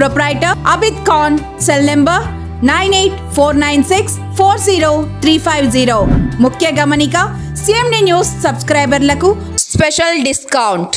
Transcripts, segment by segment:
Proprietor Abid Khan cell number nine eight four nine six four zero three five zero ముఖ్య గమనిక CMD news సబ్స్క్రైబర్లకు special discount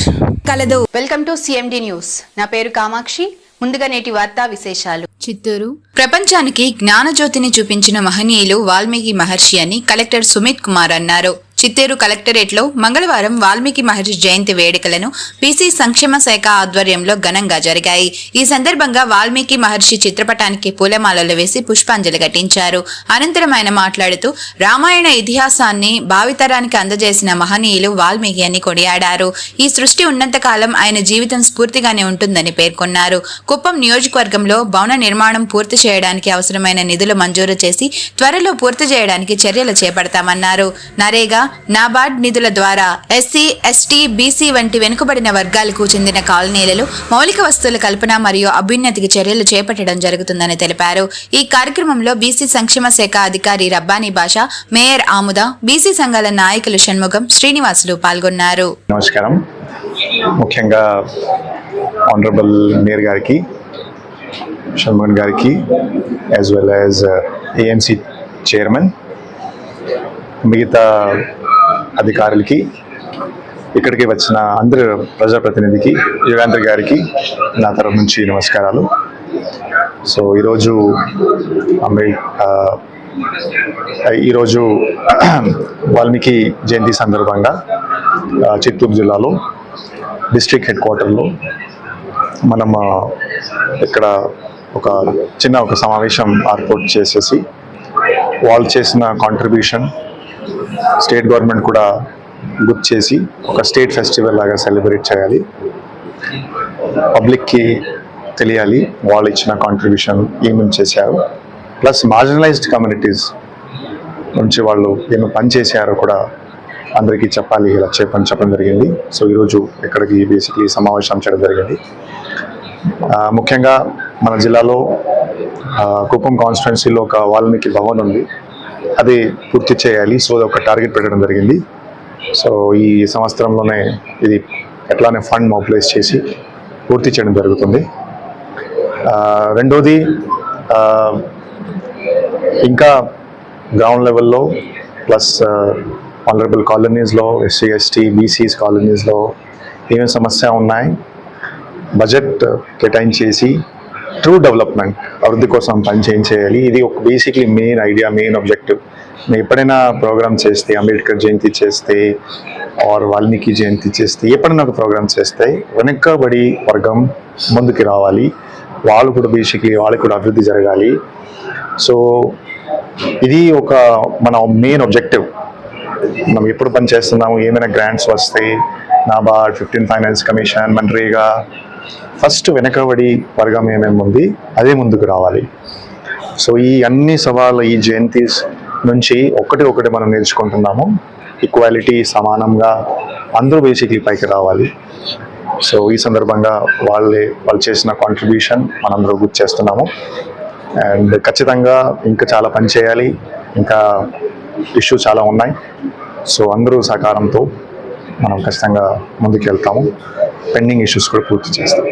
కలదు. Welcome to CMD news నా పేరు కామాక్షి. ముందుగా నేటి వార్తా విశేషాలు. చిత్తూరు. ప్రపంచానికి జ్ఞానజ్యోతిని చూపించిన మహనీయులు వాల్మీకి మహర్షి అని కలెక్టర్ సుమిత్ కుమార్ అన్నారు. చిత్తూరు కలెక్టరేట్లో మంగళవారం వాల్మీకి మహర్షి జయంతి వేడుకలను బీసీ సంక్షేమ శాఖ ఆధ్వర్యంలో ఘనంగా జరిగాయి. ఈ సందర్భంగా వాల్మీకి మహర్షి చిత్రపటానికి పూలమాలలు వేసి పుష్పాంజలి ఘటించారు. అనంతరం ఆయన మాట్లాడుతూ రామాయణ ఇతిహాసాన్ని భావితరానికి అందజేసిన మహనీయులు వాల్మీకి అని కొనియాడారు. ఈ సృష్టి ఉన్నంతకాలం ఆయన జీవితం స్ఫూర్తిగానే ఉంటుందని పేర్కొన్నారు. కుప్పం నియోజకవర్గంలో భవన నిర్మాణం పూర్తి చేయడానికి అవసరమైన నిధులు మంజూరు చేసి త్వరలో పూర్తి చేయడానికి చర్యలు చేపడతామన్నారు. నరేగా నాబార్డ్ నిధుల ద్వారా ఎస్సీ ఎస్టీ బీసీ వంటి వెనుకబడిన వర్గాలకు చెందిన కాలనీలలో మౌలిక వస్తువుల కల్పన మరియు అభ్యున్నతికి చర్యలు చేపట్టడం జరుగుతుందని తెలిపారు. ఈ కార్యక్రమంలో బీసీ సంక్షేమ శాఖ అధికారి రబ్బానీ భాష మేయర్ ఆముద బీసీ సంఘాల నాయకులు షణ్ముఖం శ్రీనివాసులు పాల్గొన్నారు. నమస్కారం. ముఖ్యంగా ఆనరబుల్ మేయర్ గారికి షణ్ముఖన్ గారికి as well as AMC chairman మిగతా అధికారులకి ఇక్కడికి వచ్చిన అందరు ప్రజాప్రతినిధికి యుగాంధ్ర గారికి నా తరఫు నుంచి నమస్కారాలు. సో ఈరోజు అంబే ఈరోజు వాల్మీకి జయంతి సందర్భంగా చిత్తూరు జిల్లాలో డిస్ట్రిక్ట్ హెడ్ క్వార్టర్లో మనం ఇక్కడ ఒక చిన్న ఒక సమావేశం ఏర్పాటు చేసేసి వాళ్ళు చేసిన కాంట్రిబ్యూషన్ స్టేట్ గవర్నమెంట్ కూడా గుర్తు చేసి ఒక స్టేట్ ఫెస్టివల్ లాగా సెలబ్రేట్ చేయాలి. పబ్లిక్కి తెలియాలి వాళ్ళు ఇచ్చిన కాంట్రిబ్యూషన్ ఏమేమి చేశారు. ప్లస్ మార్జినలైజ్డ్ కమ్యూనిటీస్ నుంచి వాళ్ళు ఏమి పని చేశారో కూడా అందరికీ చెప్పాలి. ఇలా చెప్పని చెప్పడం జరిగింది. సో ఈరోజు ఇక్కడికి బేసిక్లీ సమావేశం చేయడం జరిగింది. ముఖ్యంగా మన జిల్లాలో కుప్పం కాన్స్టిట్యున్సీలో ఒక వాల్మీకి భవన్ ఉంది. అది పూర్తి చేయాలి. సో అది ఒక టార్గెట్ పెట్టడం జరిగింది. సో ఈ సంవత్సరంలోనే ఇది ఎట్లానే ఫండ్ మొబిలైజ్ చేసి పూర్తి చేయడం జరుగుతుంది. రెండోది ఇంకా గ్రౌండ్ లెవెల్లో ప్లస్ ఆనరబుల్ కాలనీస్లో ఎస్సీ ఎస్టీ బీసీస్ కాలనీస్లో ఏమేమి సమస్య ఉన్నాయి బడ్జెట్ కేటాయించేసి ట్రూ డెవలప్మెంట్ అభివృద్ధి కోసం పని చేయించేయాలి. ఇది ఒక basically main idea main objective ఎప్పుడైనా ప్రోగ్రామ్ చేస్తే అంబేద్కర్ జయంతి చేస్తే ఆర్ వాల్మీకి జయంతి చేస్తే ఎప్పుడైనా ఒక ప్రోగ్రామ్ చేస్తే వెనక్కబడి వర్గం ముందుకు రావాలి. వాళ్ళు కూడా బేసిక్లీ వాళ్ళకి కూడా అభివృద్ధి జరగాలి. సో ఇది ఒక మన మెయిన్ ఆబ్జెక్టివ్ మనం ఎప్పుడు పని చేస్తున్నాము ఏమైనా గ్రాంట్స్ వస్తే NABARD fifteen finance commission MNREGA first వెనకబడి వర్గం ఏమేమి ఉంది అదే ముందుకు రావాలి. సో ఈ అన్ని సవాళ్ళు ఈ జయంతిస్ నుంచి ఒకటి ఒకటి మనం నేర్చుకుంటున్నాము. ఈక్వాలిటీ సమానంగా అందరూ బేసిక్లీ పైకి రావాలి. సో ఈ సందర్భంగా వాళ్ళే వాళ్ళు చేసిన కాంట్రిబ్యూషన్ మనందరూ గుర్తు చేస్తున్నాము. అండ్ ఖచ్చితంగా ఇంకా చాలా పని చేయాలి. ఇంకా ఇష్యూ చాలా ఉన్నాయి. సో అందరూ సహకారంతో మనం ఖచ్చితంగా ముందుకు వెళ్తాము పెండింగ్ ఇష్యూస్ కూడా పూర్తి చేస్తాం.